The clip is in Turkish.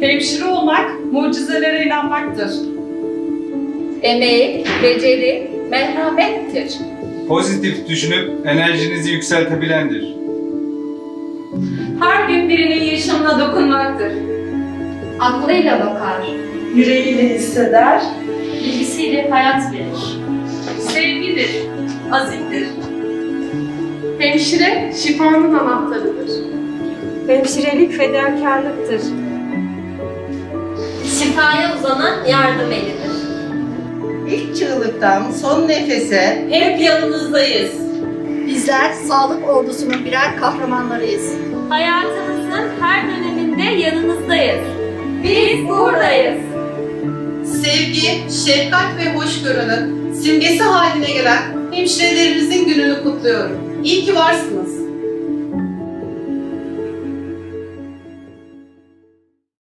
Hemşire olmak mucizelere inanmaktır. Emek, beceri, merhamettir. Pozitif düşünüp enerjinizi yükseltebilendir. Her gün birinin yaşamına dokunmaktır. Aklıyla bakar. Yüreğiyle hisseder, Bilgisiyle hayat verir. Sevgidir, azimdir. Hemşire şifanın anahtarıdır. Hemşirelik fedakarlıktır. Şifaya uzanan yardım elidir. İlk çığlıktan son nefese Hep yanınızdayız. Bizler sağlık ordusunun birer kahramanlarıyız. Hayatınızın her döneminde yanınızdayız. Biz buradayız. sevgi, şefkat ve hoşgörünün simgesi haline gelen hemşirelerimizin gününü kutluyorum. İyi ki varsınız.